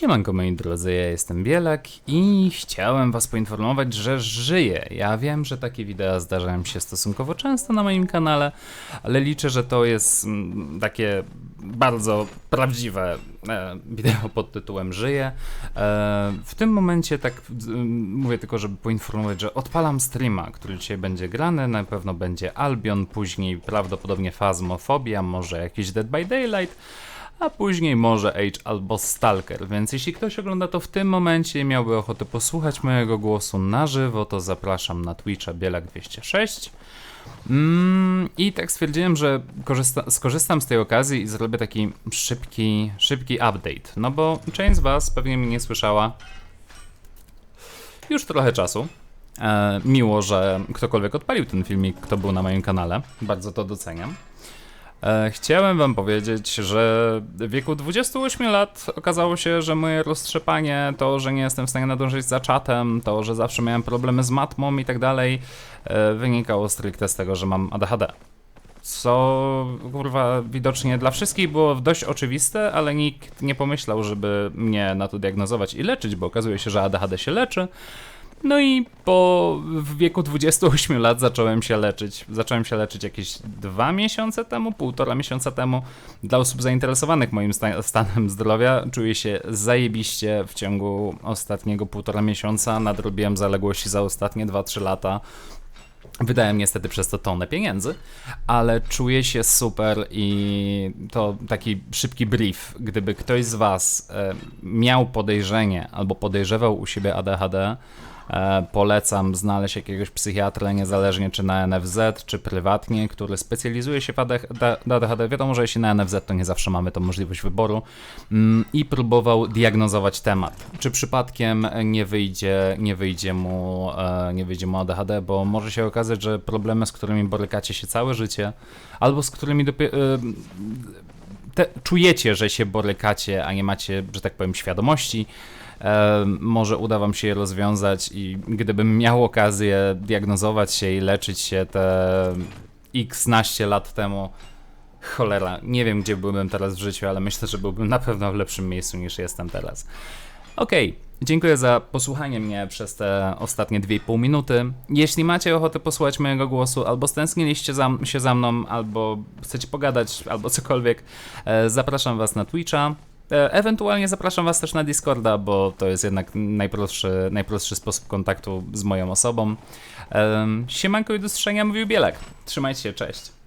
Siemanko moi drodzy, ja jestem Bielak i chciałem was poinformować, że żyję. Ja wiem, że takie wideo zdarzają się stosunkowo często na moim kanale, ale liczę, że to jest mm, takie bardzo prawdziwe e, wideo pod tytułem Żyję. E, w tym momencie tak mm, mówię tylko, żeby poinformować, że odpalam streama, który dzisiaj będzie grany, na pewno będzie Albion, później prawdopodobnie Phasmophobia, może jakiś Dead by Daylight, a później może Age albo Stalker. Więc jeśli ktoś ogląda to w tym momencie i miałby ochotę posłuchać mojego głosu na żywo, to zapraszam na Twitcha Bielak206. Mm, I tak stwierdziłem, że korzysta- skorzystam z tej okazji i zrobię taki szybki, szybki update. No bo część z Was pewnie mnie nie słyszała już trochę czasu. E, miło, że ktokolwiek odpalił ten filmik, kto był na moim kanale. Bardzo to doceniam. E, Chciałem wam powiedzieć, że w wieku 28 lat okazało się, że moje roztrzepanie, to, że nie jestem w stanie nadążyć za czatem, to, że zawsze miałem problemy z matmą i tak dalej, e, wynikało stricte z tego, że mam ADHD. Co kurwa widocznie dla wszystkich było dość oczywiste, ale nikt nie pomyślał, żeby mnie na to diagnozować i leczyć, bo okazuje się, że ADHD się leczy. No i po w wieku 28 lat zacząłem się leczyć. Zacząłem się leczyć jakieś dwa miesiące temu, półtora miesiąca temu. Dla osób zainteresowanych moim sta stanem zdrowia czuję się zajebiście w ciągu ostatniego półtora miesiąca. Nadrobiłem zaległości za ostatnie 2-3 lata. Wydałem niestety przez to tonę pieniędzy, ale czuję się super i to taki szybki brief. Gdyby ktoś z Was e, miał podejrzenie albo podejrzewał u siebie ADHD, polecam znaleźć jakiegoś psychiatrę, niezależnie czy na NFZ, czy prywatnie, który specjalizuje się w ADHD. Wiadomo, że jeśli na NFZ, to nie zawsze mamy tą możliwość wyboru mm, i próbował diagnozować temat. Czy przypadkiem nie wyjdzie, nie wyjdzie mu, e, nie wyjdzie mu ADHD, bo może się okazać, że problemy, z którymi borykacie się całe życie, albo z którymi dopiero te, czujecie, że się borykacie, a nie macie, że tak powiem, świadomości, e, może uda wam się je rozwiązać i gdybym miał okazję diagnozować się i leczyć się te x naście lat temu, cholera, nie wiem gdzie byłbym teraz w życiu, ale myślę, że byłbym na pewno w lepszym miejscu niż jestem teraz. Okej, dziękuję za posłuchanie mnie przez te ostatnie 2,5 minuty. Jeśli macie ochotę posłuchać mojego głosu, albo stęskniliście za, się za mną, albo chcecie pogadać, albo cokolwiek, e, zapraszam was na Twitcha. E, Ewentualnie zapraszam Was też na Discorda, bo to jest jednak najprostszy, najprostszy sposób kontaktu z moją osobą. Em, Siemanko i do mówił Bielek. Trzymajcie się, cześć.